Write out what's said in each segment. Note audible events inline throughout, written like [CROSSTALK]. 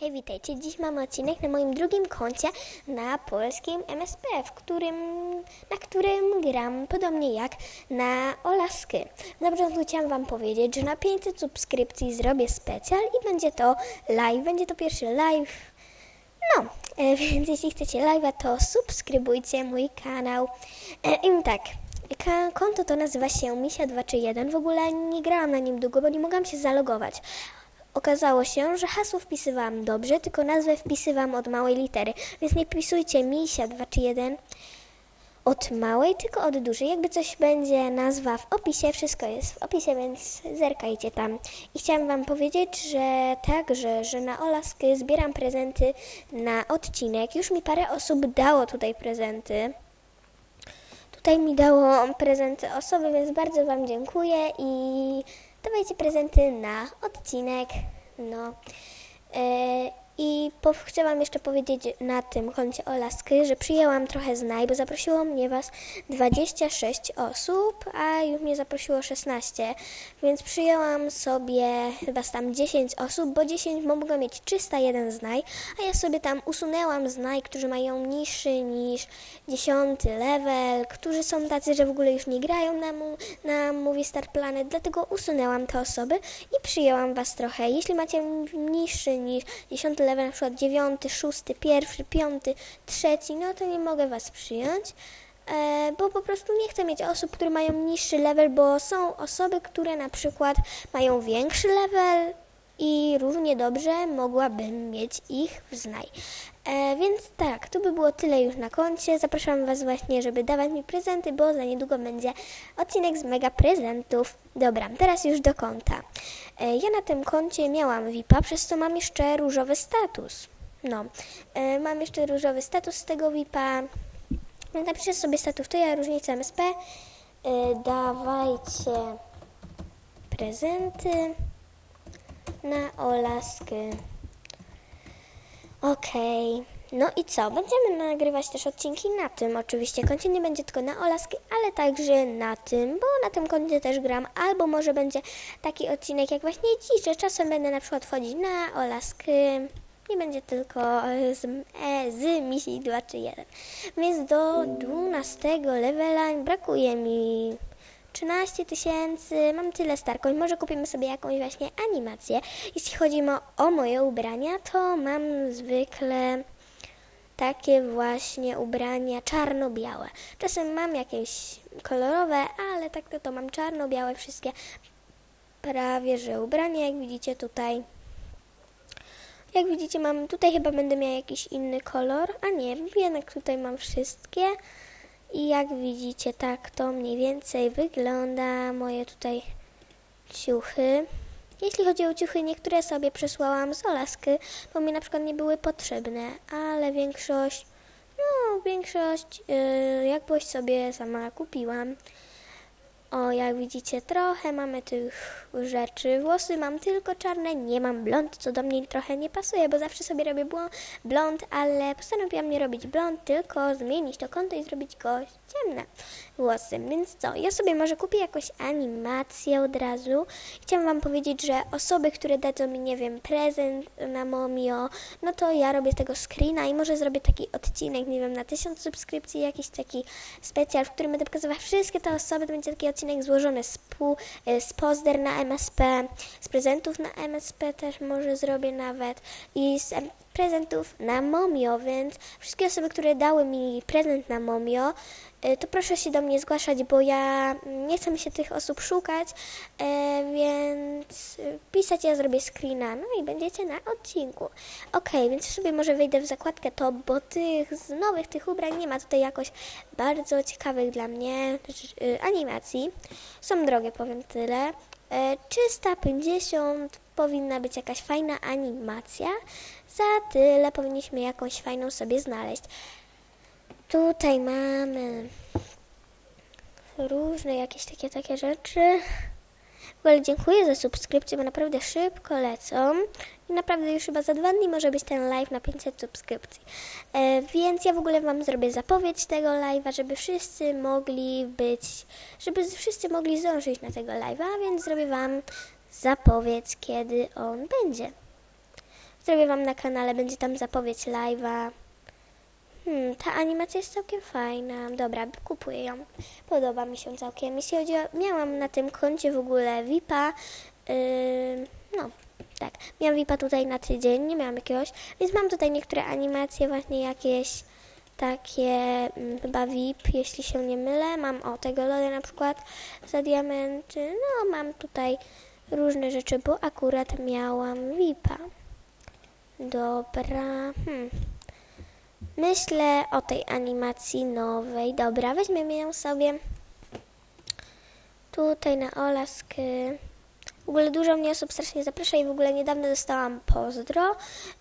Hej, witajcie. Dziś mamy odcinek na moim drugim koncie na polskim MSP, w którym, na którym gram podobnie jak na Olasky. Na początku chciałam Wam powiedzieć, że na 500 subskrypcji zrobię specjal i będzie to live, będzie to pierwszy live. No, e, [LAUGHS] więc jeśli chcecie live'a, to subskrybujcie mój kanał. E, I tak, konto to nazywa się Misia231. W ogóle nie grałam na nim długo, bo nie mogłam się zalogować. Okazało się, że hasło wpisywałam dobrze, tylko nazwę wpisywałam od małej litery, więc nie wpisujcie misia 2 czy 1 od małej, tylko od dużej. Jakby coś będzie nazwa w opisie, wszystko jest w opisie, więc zerkajcie tam. I chciałam Wam powiedzieć, że także, że na Olasky zbieram prezenty na odcinek. Już mi parę osób dało tutaj prezenty. Tutaj mi dało prezenty osoby, więc bardzo Wam dziękuję i dawajcie prezenty na odcinek. No. E, I po, chcę Wam jeszcze powiedzieć na tym koncie Olasky, że przyjęłam trochę znaj, bo zaprosiło mnie Was 26 osób, a już mnie zaprosiło 16, więc przyjęłam sobie chyba tam 10 osób, bo 10 bo mieć 301 znaj, a ja sobie tam usunęłam znaj, którzy mają niższy niż 10 level, którzy są tacy, że w ogóle już nie grają na, mu, na Movie Star Planet, dlatego usunęłam te osoby i przyjęłam Was trochę. Jeśli macie niższy niż 10 level, na przykład 9, 6, 1, 5, 3, no to nie mogę Was przyjąć. E, bo po prostu nie chcę mieć osób, które mają niższy level, bo są osoby, które na przykład mają większy level i równie dobrze mogłabym mieć ich w znaj. E, więc tak, to by było tyle już na koncie. Zapraszam Was właśnie, żeby dawać mi prezenty, bo za niedługo będzie odcinek z mega prezentów. Dobra, teraz już do konta. E, ja na tym koncie miałam VIP-a, przez co mam jeszcze różowy status. No, e, mam jeszcze różowy status z tego VIP-a. No, napiszę sobie status, to ja różnica MSP. E, dawajcie prezenty na Olasky. Okej. No i co? Będziemy nagrywać też odcinki na tym oczywiście koncie. Nie będzie tylko na Olaski, ale także na tym, bo na tym koncie też gram. Albo może będzie taki odcinek jak właśnie dziś, że czasem będę na przykład wchodzić na Olasky. Nie będzie tylko z, e, z misji 2 czy 1. Więc do 12 levela brakuje mi 13 tysięcy, mam tyle starkoń, może kupimy sobie jakąś właśnie animację. Jeśli chodzi o, o moje ubrania, to mam zwykle takie właśnie ubrania czarno-białe. Czasem mam jakieś kolorowe, ale tak to, to mam czarno-białe wszystkie prawie, że ubrania, jak widzicie tutaj. Jak widzicie mam, tutaj chyba będę miała jakiś inny kolor, a nie, jednak tutaj mam wszystkie. I jak widzicie, tak to mniej więcej wygląda moje tutaj ciuchy. Jeśli chodzi o ciuchy, niektóre sobie przesłałam z Olasky, bo mi na przykład nie były potrzebne, ale większość, no większość yy, jakbyś sobie sama kupiłam. O, jak widzicie, trochę mamy tych rzeczy. Włosy mam tylko czarne, nie mam blond, co do mnie trochę nie pasuje, bo zawsze sobie robię blond, ale postanowiłam nie robić blond, tylko zmienić to konto i zrobić go ciemne włosy. Więc co, ja sobie może kupię jakąś animację od razu. Chciałam wam powiedzieć, że osoby, które dadzą mi, nie wiem, prezent na Momio, no to ja robię z tego screena i może zrobię taki odcinek, nie wiem, na 1000 subskrypcji, jakiś taki specjal, w którym będę pokazywać wszystkie te osoby, to będzie taki odcinek złożony z, pół, y, z pozder na MSP, z prezentów na MSP też może zrobię nawet i z prezentów na Momio, więc wszystkie osoby, które dały mi prezent na Momio, y, to proszę się do mnie zgłaszać, bo ja nie chcę mi się tych osób szukać, e, więc y, pisać ja zrobię screena, no i będziecie na odcinku. Ok, więc sobie może wejdę w zakładkę top, bo tych z nowych tych ubrań nie ma tutaj jakoś bardzo ciekawych dla mnie animacji. Są drogie, powiem tyle. E, 350 powinna być jakaś fajna animacja. Za tyle powinniśmy jakąś fajną sobie znaleźć. Tutaj mamy różne jakieś takie takie rzeczy. W ogóle dziękuję za subskrypcję, bo naprawdę szybko lecą. I naprawdę już chyba za dwa dni może być ten live na 500 subskrypcji. E, więc ja w ogóle Wam zrobię zapowiedź tego live'a, żeby wszyscy mogli być, żeby wszyscy mogli zdążyć na tego live'a, więc zrobię Wam zapowiedź, kiedy on będzie. Zrobię Wam na kanale, będzie tam zapowiedź live'a. Hmm, ta animacja jest całkiem fajna. Dobra, kupuję ją. Podoba mi się całkiem. Jeśli chodzi o... Miałam na tym koncie w ogóle VIPa. Yy, no, tak. Miałam VIPa tutaj na tydzień, nie miałam jakiegoś. Więc mam tutaj niektóre animacje, właśnie jakieś takie mm, chyba VIP, jeśli się nie mylę. Mam o tego loda na przykład za diamenty. No, mam tutaj różne rzeczy, bo akurat miałam VIPa. Dobra. Hmm. Myślę o tej animacji nowej. Dobra, weźmiemy ją sobie. Tutaj na olasky. W ogóle dużo mnie osób strasznie zaprasza i w ogóle niedawno dostałam pozdro,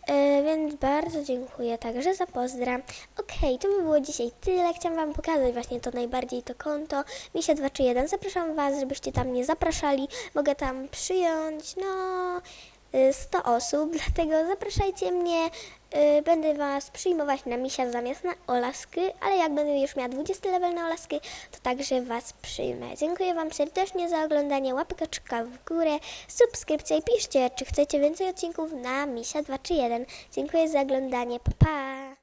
yy, więc bardzo dziękuję także za pozdra. Okej, to by było dzisiaj tyle. Chciałam Wam pokazać właśnie to najbardziej to konto Misia 2 czy 1. Zapraszam Was, żebyście tam mnie zapraszali. Mogę tam przyjąć, no... y, 100 osób, [LAUGHS] dlatego zapraszajcie mnie. Y, Będę Was przyjmować na misia zamiast na olasky, ale jak będę już miała 20 level na olasky, to także Was przyjmę. Dziękuję Wam serdecznie za oglądanie, łapeczka w górę, subskrypcja i piszcie, czy chcecie więcej odcinków na misia 2 czy 1. Dziękuję za oglądanie, pa pa!